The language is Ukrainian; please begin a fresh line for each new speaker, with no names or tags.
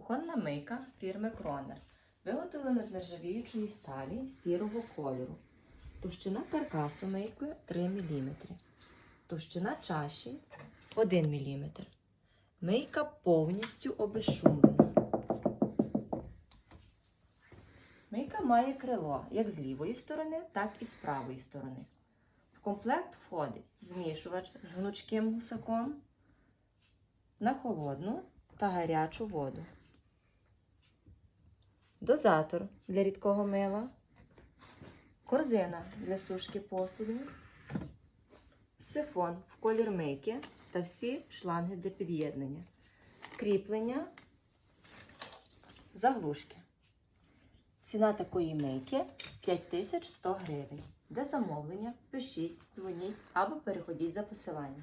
Кухонна мийка фірми Кронер. Виготовлена з нержавіючої сталі сірого кольору. Товщина каркасу мийкою 3 мм. Товщина чаші 1 мм. Мийка повністю обезшумлена. Мийка має крило як з лівої сторони, так і з правої сторони. В комплект входить змішувач з гнучким гусаком на холодну та гарячу воду. Дозатор для рідкого мила, корзина для сушки посуду, сифон в колір мийки та всі шланги для під'єднання, кріплення, заглушки. Ціна такої мийки 5100 гривень. Для замовлення пишіть, дзвоніть або переходіть за посиланням.